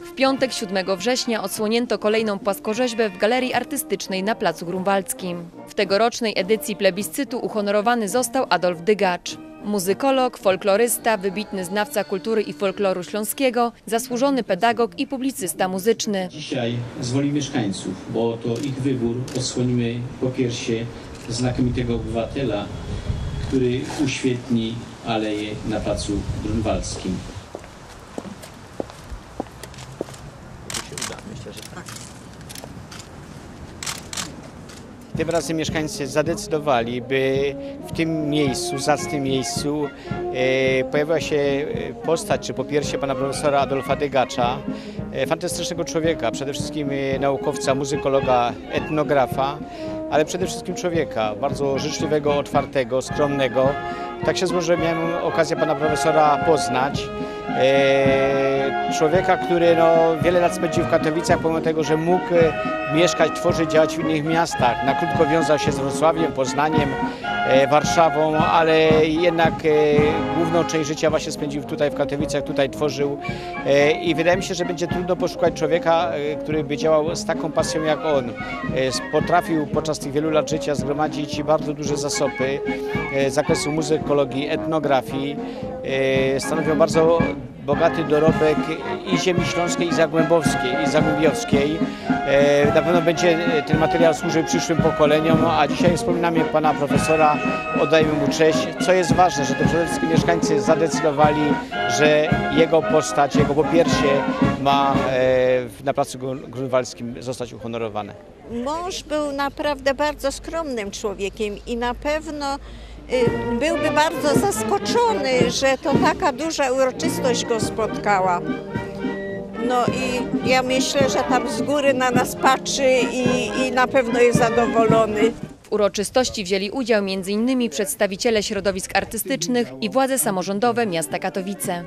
W piątek 7 września odsłonięto kolejną płaskorzeźbę w Galerii Artystycznej na Placu Grunwaldzkim. W tegorocznej edycji plebiscytu uhonorowany został Adolf Dygacz. Muzykolog, folklorysta, wybitny znawca kultury i folkloru śląskiego, zasłużony pedagog i publicysta muzyczny. Dzisiaj z woli mieszkańców, bo to ich wybór odsłonimy po piersie znakomitego obywatela, który uświetni aleję na placu Grunwaldzkim. Tym razem mieszkańcy zadecydowali, by w tym miejscu, zacnym miejscu e, pojawiła się e, postać, czy po piersie pana profesora Adolfa Dygacza, e, fantastycznego człowieka, przede wszystkim e, naukowca, muzykologa, etnografa, ale przede wszystkim człowieka, bardzo życzliwego, otwartego, skromnego. Tak się złożyło, że miałem okazję pana profesora poznać. E, człowieka, który no, wiele lat spędził w Katowicach, pomimo tego, że mógł e, mieszkać, tworzyć, działać w innych miastach. Na krótko wiązał się z Wrocławiem, Poznaniem, e, Warszawą, ale jednak główną część życia właśnie spędził tutaj w Katowicach, tutaj tworzył i wydaje mi się, że będzie trudno poszukać człowieka, który by działał z taką pasją jak on. Potrafił podczas tych wielu lat życia zgromadzić bardzo duże zasoby e, z zakresu muzykologii, etnografii. E, Stanowią bardzo bogaty dorobek i ziemi śląskiej, i zagłębowskiej, i zagłębiowskiej. E, Na pewno będzie ten materiał służył przyszłym pokoleniom, a dzisiaj wspominamy pana profesora, oddajemy mu cześć. Co jest ważne, że to przede wszystkim mieszkańcy zadecydowali, że jego postać, jego popiersie ma e, na placu Grun- Grunwaldzkim zostać uhonorowane. Mąż był naprawdę bardzo skromnym człowiekiem i na pewno byłby bardzo zaskoczony, że to taka duża uroczystość go spotkała. No i ja myślę, że tam z góry na nas patrzy i, i na pewno jest zadowolony. W uroczystości wzięli udział m.in. przedstawiciele środowisk artystycznych i władze samorządowe miasta Katowice.